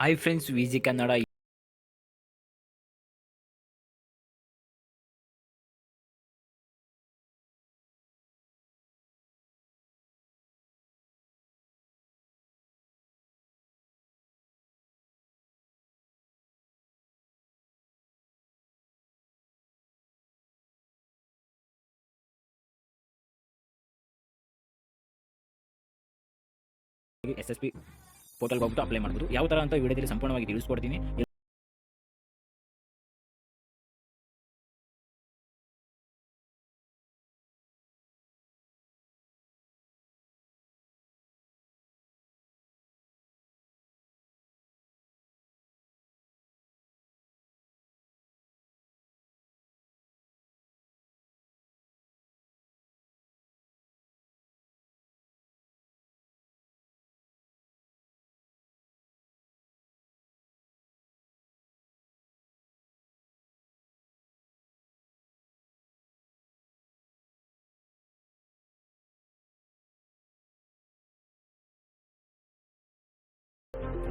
hi friends VG Kannada S S P ಪೋರ್ಟಲ್ಗೆ ಹೋಗ್ಬಿಟ್ಟು apply ಮಾಡ್ಬೋದು. ಯಾವ ಥರ ಅಂತ ವಿಡಿಯೋದಲ್ಲಿ ಸಂಪೂರ್ಣವಾಗಿ ತಿಳಿಸ್ಕೊಡ್ತೀನಿ.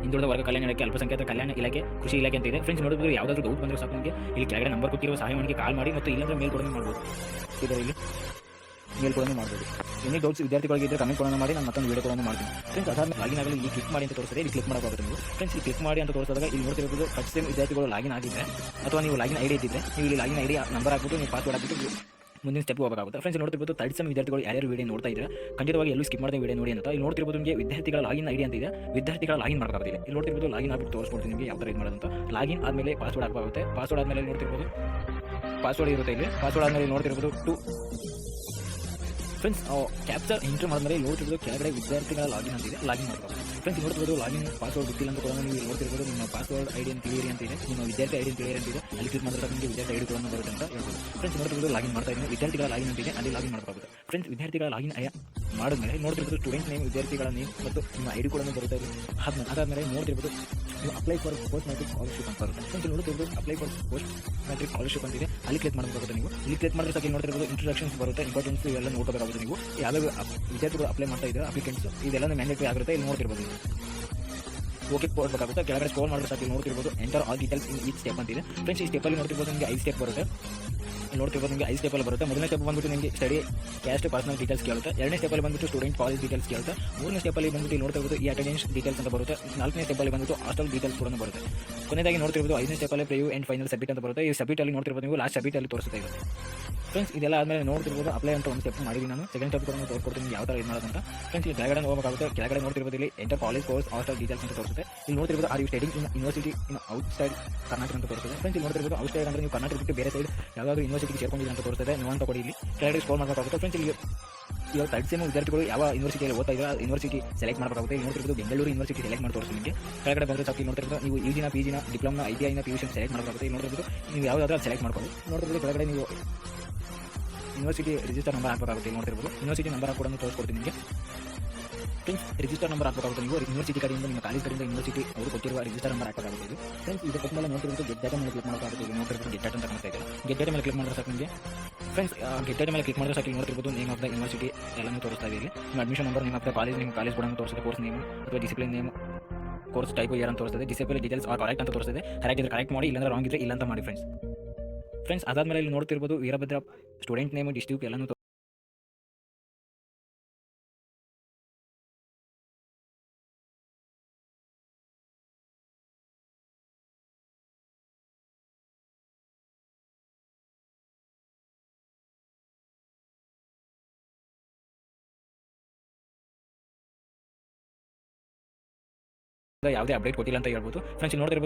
ಹಿಂದುಳಿದ ವರ್ಗ ಕಲ್ಯಾಣ ಇಲಾಖೆ, ಅಲ್ಪಸಂಖ್ಯಾತ ಕಲ್ಯಾಣ ಇಲಾಖೆ, ಕೃಷಿ ಇಲಾಖೆ ಅಂತ ಇದೆ. ಫ್ರೆಂಡ್ಸ್ ನೋಡಿದ್ರೆ ಯಾವುದಾದ್ರೂ ಡೌಟ್ ಬಂದರೆ ಸಾಕು ನಿಮಗೆ. ಇಲ್ಲಿ ಕೆಳಗಡೆ ನಂಬರ್ ಕೊಟ್ಟಿರುವ ಸಹಾಯವಾಣಿಗೆ ಕಾಲ್ ಮಾಡಿ ಮತ್ತು ಇಲ್ಲಾಂದ್ರೆ ಮೇಲ್ ಕೊಡೋದು ಮಾಡ್ಬೋದು. ಇದರಲ್ಲಿ ಮೇಲ್ ಕೊಡೋದು ಮಾಡ್ಬೋದು. ಎನಿ ಡೌಟ್ಸ್ ವಿದ್ಯಾರ್ಥಿಗಳಿಗೆ ಇದ್ದರೆ ಕಮೆಂಟ್ ಕೊಡೋಣ ಮಾಡಿ, ನಾನು ಮತ್ತೊಂದು ವಿಡಿಯೋ ಕೊಡೋದು ಮಾಡ್ತೀನಿ. ಫ್ರೆಂಡ್ಸ್ ಅದಾದ್ಮೇಲೆ ಲಾಗಿನ್ ಆಗಲಿ, ಇಲ್ಲಿ ಕ್ಲಿಕ್ ಮಾಡಿ ಅಂತ ತೋರಿಸಿದ್ರೆ ಇಲ್ಲಿ ಕ್ಲಿಕ್ ಮಾಡೋಕ್ಕಾಗುತ್ತೆ ನೀವು ಫ್ರೆಂಡ್ಸ್ ಇಲ್ಲಿ ಕ್ಲಿಕ್ ಮಾಡಿ ಅಂತ ತೋರಿಸಿದಾಗ ಇಲ್ಲಿ ನೋಡ್ತಿರೋದು ಫಸ್ಟ್ ಟೈಮ್ ವಿದ್ಯಾರ್ಥಿಗಳು ಲಾಗಿನ್ ಆಗಿದ್ದರೆ ಅಥವಾ ನೀವು ಲಾಗಿನ್ ಐಡಿ ಇದ್ದಿದ್ರೆ, ನೀವು ಇಲ್ಲಿ ಲಾಗಿನ್ ಐಡಿ ನಂಬರ್ ಹಾಕ್ಬಿಟ್ಟು, ನೀವು ಪಾಸ್ವರ್ಡ್ ಹಾಕ್ಬಿಟ್ಟು ಮುಂದಿನ ಸ್ಟೆಪ್ ಹೋಗಬೇಕಾಗುತ್ತೆ. ಫ್ರೆಂಡ್ಸ್ ನೋಡ್ತಿರ್ಬೋದು ತರ್ಡ್ ಸೆಮ್ ವಿದ್ಯಾರ್ಥಿಗಳು ಯಾರು ವೀಡಿಯೋ ನೋಡ್ತಾ ಇದ್ದಾರೆ? ಖಂಡಿತವಾಗಿ ಎಲ್ಲೂ ಸ್ಕಿಪ್ ಮಾಡಿದ ವೀಡಿಯೋ ನೋಡಿ ಅಂತ. ಇಲ್ಲಿ ನೋಡ್ತಿರ್ಬೋದು ನಿಮಗೆ ವಿದ್ಯಾರ್ಥಿಗಳ ಲಾಗಿನ್ ಐಡಿ ಅಂತ ಇದೆ. ವಿದ್ಯಾರ್ಥಿಗಳ ಲಾಗಿನ್ ಮಾಡಬೇಕಾಗುತ್ತೆ ಇಲ್ಲಿ ನೋಡ್ತಿರ್ಬೋದು ಲಾಗಿನ್ ಆಗ್ಬಿಟ್ಟು ತೋರಿಸ್ಕೊಡ್ತೀನಿ ನಿಮಗೆ ಯಾವ ಥರ ಇದು ಮಾಡೋದಂತ ಲಾಗಿನ್ ಆದಮೇಲೆ ಪಾಸ್ವರ್ಡ್ ಹಾಕಬೇಕಾಗುತ್ತೆ ಪಾಸ್ವರ್ಡ್ ಆದಮೇಲೆ ನೋಡ್ತಿರ್ಬೋದು? ಪಾಸ್ವರ್ಡ್ ಇರುತ್ತೆ ಇಲ್ಲಿ. ಪಾಸ್ವರ್ಡ್ ಆದಮೇಲೆ ನೋಡ್ತಿರ್ಬೋದು ಟು ಫ್ರೆಂಡ್ಸ್ ಕ್ಯಾಪ್ಚರ್ ಎಂಟ್ರಿ ಮಾಡಿದ್ಮೇಲೆ ನೋಡ್ತಿರ್ಬೋದು ಕೆಳಗಡೆ ವಿದ್ಯಾರ್ಥಿಗಳ ಲಾಗಿನ್ ಅಂತಿದೆ ಲಾಗಿನ್ ಮಾಡಬೇಕು ಫ್ರೆಂಡ್ಸ್ ನೋಡ್ತಿರೋದು ಲಾಗಿನ್ ಪಾಸ್ವರ್ಡ್ ಗೊತ್ತಿಲ್ಲ ಅಂತ ಕೂಡ ನೀವು ನೋಡ್ತಿರ್ಬೋದು. ನಿಮ್ಮ ಪಾಸ್ವರ್ಡ್ ಐಡಿ ಅಂತ ಅಂತ ಇದೆ. ನಿಮ್ಮ ವಿದ್ಯಾರ್ಥಿ ಐಡಿ ಅಂತ ಅಂತ ಇದೆ. ಅಲ್ಲಿ ಕ್ಲಿಕ್ ಮಾಡಿದ್ರೆ ನಿಮಗೆ ವಿದ್ಯಾರ್ಥಿ ಐಡಿ ಕೂಡ ಬರುತ್ತೆ ಅಂತ ಹೇಳ್ಬೋದು. ಫ್ರೆಂಡ್ಸ್ ನೋಡ್ತಿರ್ಬೋದು ಲಾಗಿನ್ ಮಾಡ್ತಾ ಇದ್ದೀನಿ. ವಿದ್ಯಾರ್ಥಿಗಳ ಲಾಗಿನ್ ಅಂತಿದೆ ಅಲ್ಲಿ ಲಾಗಿನ್ ಮಾಡ್ಕೋಬೇಕು ಫ್ರೆಂಡ್ಸ್ ವಿದ್ಯಾರ್ಥಿಗಳ ಲಾಗಿನ್ ಮಾಡಿದ್ಮೇಲೆ ನೋಡ್ತಿರ್ಬೋದು ಸ್ಟೂಡೆಂಟ್ ನೇಮ್ ವಿದ್ಯಾರ್ಥಿಗಳ ನೇಮ್ ಮತ್ತು ನಿಮ್ಮ ಐಡಿ ಕೂಡ ಬರುತ್ತೆ. ಆದ್ಮೇಲೆ ಅದಾದಮೇಲೆ ನೋಡ್ತಿರ್ಬೋದು ನೀವು apply for post matric scholarship ಅಂತ ಬರುತ್ತೆ. ಫ್ರೆಂಡ್ಸ್ ನೋಡ್ತಿರ್ಬೋದು apply for post matric scholarship ಅಂತಿದೆ ಅಲ್ಲಿ ಕ್ಲಿಕ್ ಮಾಡಬೇಕಾಗುತ್ತೆ ನೀವು. ಇಲ್ಲಿ ಕ್ಲಿಕ್ ಮಾಡಿದ್ರೆ ಸಾಕು ನೋಡ್ತಿರ್ಬೋದು ಇಂಟ್ರೊಡಕ್ಷನ್ಸ್ ಬರುತ್ತೆ ಇಂಪಾರ್ಟೆನ್ಸ್ ಇವೆಲ್ಲ ನೋಡ್ಕೋಬೇಕಾಗುತ್ತೆ ನೀವು. ಯಾವ್ಯಾವ ವಿದ್ಯಾರ್ಥಿಗಳು ಅಪ್ಲೈ ಮಾಡ್ತಾ ಇದ್ದಾರೆ ಅಪ್ಲಿಕೆಂಟ್ಸ್ ಇದೆಲ್ಲ ಮ್ಯಾಂಡೇಟರಿ ಆಗುತ್ತೆ. ಇಲ್ಲಿ ನೋಡ್ತಿರ್ಬೋದು ಓಕೆ ಕೊಡಬೇಕಾಗುತ್ತೆ ಕೆಳಗಡೆ ಸ್ಕ್ರೋಲ್ ಮಾಡಿದ್ರೆ ಸಾಕು ನೋಡ್ತಿರ್ಬೋದು. ಎಂಟರ್ ಆಲ್ ಡೀಟೇಲ್ಸ್ ಇನ್ ಈ ಸ್ಟೆಪ್ ಅಂತಿದೆ. ಫ್ರೆಂಡ್ಸ್ ಈ ಸ್ಟೆಪ್ಪಲ್ಲಿ ನೋಡ್ತಿರ್ಬೋದು ನಿಮಗೆ ಐದು ಸ್ಟೆಪ್ ಬರುತ್ತೆ. ನೋಡ್ತಿರ್ಬೋದು ನಿಮಗೆ ಐದು ಸ್ಟೆಪ್ಪಲ್ಲಿ ಬರುತ್ತೆ. ಮೊದಲನೇ ಸ್ಟೆಪ್ ಬಂದ್ಬಿಟ್ಟು ನಿಮಗೆ ಸ್ಟಡಿ ಕ್ಯಾಸ್ಟ್ ಪರ್ಸನಲ್ ಡೀಟೇಲ್ಸ್ ಕೇಳುತ್ತೆ. ಎರಡನೇ ಸ್ಟೆಪ್ಪಲ್ಲಿ ಬಂದ್ಬಿಟ್ಟು ಸ್ಟೂಡೆಂಟ್ ಕಾಲೇಜ್ ಡೀಟೇಲ್ಸ್ ಕೇಳುತ್ತೆ. ಮೂರನೇ ಸ್ಟೆಪ್ಪಲ್ಲಿ ಬಂದ್ಬಿಟ್ಟು ನೋಡ್ತಾ ನೋಡ್ತಿರ್ಬೋದು ಈ ಅಟೆಂಡೆನ್ಸ್ ಡೀಟೇಲ್ಸ್ ಅಂತ ಬರುತ್ತೆ. ನಾಲ್ಕನೇ ಸ್ಟೆಪ್ಪಲ್ಲಿ ಬಂದ್ಬಿಟ್ಟು ಹಾಸ್ಟೆಲ್ ಡೀಟೇಲ್ಸ್ ಕೂಡ ಬರುತ್ತೆ. ಕೊನೆಯದಾಗಿ ನೋಡ್ತಿರ್ಬೋದು ಐದನೇ ಸ್ಟೆಪ್ಪಲ್ಲಿ ಪ್ರಿಯೂ ಆ್ಯಂಡ್ ಫೈನಲ್ ಸಬ್ಮಿಟ್ ಅಂತ ಬರುತ್ತೆ. ಈ ಸಬ್ಮಿಟಲ್ಲಿ ನೋಡ್ತಿರ್ಬೋದು ನೀವು ಲಾಸ್ಟ್ ಸಬ್ಮಿಟಲ್ಲಿ ತೋರಿಸ್ತಾ ಇರುತ್ತೆ ಫ್ರೆಂಡ್ಸ್ ಇದೆಲ್ಲ ಆದಮೇಲೆ ನೋಡ್ತಿರ್ಬೋದು. ಅಪ್ಲೈ ಅಂತ ಒಂದು ಸ್ಟೆಪ್ ಮಾಡಿದ್ದೀನಿ ನಾನು. ಸೆಕೆಂಡ್ ಸ್ಟೆಪ್ ಕೂಡ ತೋರಿಸ್ಕೊಡ್ತೀನಿ ಯಾವ ಥರ ಇದು ಮಾಡೋದಂತ ಫ್ರೆಂಡ್ಸ್ ಇಲ್ಲಿ ಕೆಳಗಡೆ ಹೋಗಬೇಕಾಗುತ್ತೆ ಕೆಳಗಡೆ ನೋಡ್ತಿರ್ಬೋದು ಇಲ್ಲಿ enter college course hostel details ಅಂತ ತೋರಿಸುತ್ತೆ. ಇಲ್ಲಿ ನೋಡ್ತಿರ್ಬೋದು are you studying in university in outside Karnataka ಅಂತ ತೋರಿಸುತ್ತೆ. ಫ್ರೆಂಡ್ಸ್ ಇಲ್ಲಿ ನೋಡ್ತಿರ್ಬೋದು ಔಟ್ ಸೈಡ್ ಅಂದರೆ ನೀವು ಕರ್ನಾಟಕ ಬಿಟ್ಟು ಬೇರೆ ಸೈಡ್ ಯಾವುದಾದ್ರು ಯೂನಿವರ್ಸಿಟಿಗೆ ಸೇರ್ಕೊಂಡಿದೆ ಅಂತ ತೋರಿಸುತ್ತೆ. ನೀವು ಅಂತ ಕೊಡಿ ಇಲ್ಲಿ ಕೆಳಗಡೆ ಸ್ಕೋರ್ ಮಾಡಬೇಕಾಗುತ್ತೆ ಫ್ರೆಂಡ್ಸ್ ಇಲ್ಲಿ ಇವಾಗ ತರ್ಡ್ ಸೆಮ್ ವಿದ್ಯಾರ್ಥಿಗಳು ಯಾವ ಯೂನಿವರ್ಸಿಟಿಯಲ್ಲಿ ಓದ್ತಾ ಇದ್ದಾರೆ ಯೂನಿವರ್ಸಿಟಿ ಸೆಲೆಕ್ಟ್ ಮಾಡಬೇಕಾಗುತ್ತೆ. ಇಲ್ಲಿ ನೋಡ್ತಿರ್ಬೋದು ಬೆಂಗಳೂರು ಯೂನಿವರ್ಸಿಟಿ ಸೆಲೆಕ್ಟ್ ಮಾಡಿ ತೋರಿಸಿ ನಿಮಗೆ. ಕೆಳಗಡೆ ಬಂದರೆ ಸಾಕು ಇಲ್ಲಿ ನೋಡ್ತಿರ್ಬೋದು, ನೀವು ಯು ಜಿನ ಪಿ ಜಿನ ಡಿಪ್ಲೊಮಾ ಐ ಟಿ ಐನ ಪಿ ಯು ಸಿ ಸೆಲೆಕ್ಟ್ ಮಾಡಬೇಕಾಗುತ್ತೆ. ಇಲ್ಲಿ ನೋಡ್ತಿರ್ಬೋದು, ನೀವು ಯಾವುದಾದ್ರೂ ಸೆಲೆಕ್ಟ್ ಮಾಡ್ಕೊಳ್ಳಿ. ನೋಡ್ತಿರ್ಬೋದು, ಕೆಳಗಡೆ ನೀವು ಯೂನಿವರ್ಸಿಟಿ ರಿಜಿಸ್ಟರ್ ನಂಬರ್ ಹಾಕಬೇಕಾಗುತ್ತೆ ನೋಡ್ತಿರ್ಬೋದು. ಯೂನಿವರ್ಸಿಟಿ ನಂಬರ್ ಕೂಡ ತೋರಿಸ್ಕೊಡ್ತೀನಿ ನಿಮಗೆ. ಫ್ರೆಂಡ್ಸ್ ರಿಜಿಸ್ಟರ್ ನಂಬರ್ ಹಾಕಬೇಕಾಗುತ್ತೆ ನೀವು. ಯೂನಿವರ್ಸಿಟಿ ಕಡೆಯಿಂದ, ನಿಮ್ಮ ಕಾಲೇಜ್ ಕಡೆಯಿಂದ ಯೂನಿವರ್ಸಿಟಿ ಅವರು ಕೊಟ್ಟಿರುವ ರಿಜಿಸ್ಟರ್ ನಂಬರ್ ಹಾಕಬೇಕಾಗುತ್ತೆ ಫ್ರೆಂಡ್ಸ್ ಇದು ಕೊಟ್ಟ ಮೇಲೆ ನೋಡ್ತಿರ್ಬೋದು ಗೆಟ್ ಮೇಲೆ ಕ್ಲಿಕ್ ಮಾಡಬೇಕಾಗುತ್ತೆ ನೋಡ್ತಿರ್ಬೋದು ಗೆಟ್ ಅಂತ ಇದೆ. ಗೆಟ್ ಮೇಲೆ ಕ್ಲಿಕ್ ಮಾಡಿದ್ರೆ ಸಾಕು ನಿಮಗೆ. ಫ್ರೆಂಡ್ಸ್ ಗೆಟ್ ಮೇಲೆ ಕ್ಲಿಕ್ ಮಾಡಿದ್ರೆ ಸಾಕು. ನೋಡ್ತಿರ್ಬೋದು ನೇಮ್ ಆಫ್ ದ ಯೂನಿವರ್ಸಿಟಿ ಎಲ್ಲನೂ ತೋರಿಸ್ತಾ ಇದೆ ಇಲ್ಲಿ. ನಿಮ್ಮ ಅಡ್ಮಿಷನ್ ನಂಬರ್ ನಿಮ್ಮ ಆಫ್ ಕಾಲೇಜ್ ನಿಮ್ಮ ಕಾಲೇಜ್ ಕೂಡ ತೋರಿಸುತ್ತೆ. ಕೋರ್ಸ್ ನೇಮ್ ಅಥವಾ discipline name course type year ಅಂತ ತೋರಿಸ್ತದೆ ಡಿಸಿಪ್ಲಿನ್ ಡೀಟೇಲ್ಸ್ ಆರ್ ಕರೆಕ್ಟ್ ಅಂತ ತೋರಿಸ್ತದೆ ಕರೆಕ್ಟ್ ಇದ್ರೆ ಕರೆಕ್ಟ್ ಮಾಡಿ, ಇಲ್ಲಾಂದ್ರೆ ರಾಂಗ್ ಇದ್ರೆ ಇಲ್ಲ ಅಂತ ಮಾಡಿ ಫ್ರೆಂಡ್ಸ್ ಫ್ರೆಂಡ್ಸ್ ಅದಾದ್ಮೇಲೆ ಇಲ್ಲಿ ನೋಡ್ತಿರ್ಬೋದು ವೀರಭದ್ರ ಸ್ಟೂಡೆಂಟ್ ನೇಮ್ ಡಿಸ್ಟ್ರಿಕ್ಟ್ ಎಲ್ಲನೂ ಯಾವುದೇ ಅಪ್ಡೇಟ್ ಕೊಟ್ಟಿಲ್ಲ ಅಂತ ಹೇಳ್ಬೋದು. ಫ್ರೆಂಡ್ಸ್ ನೋಡ್ತಿರ್ಬೋದು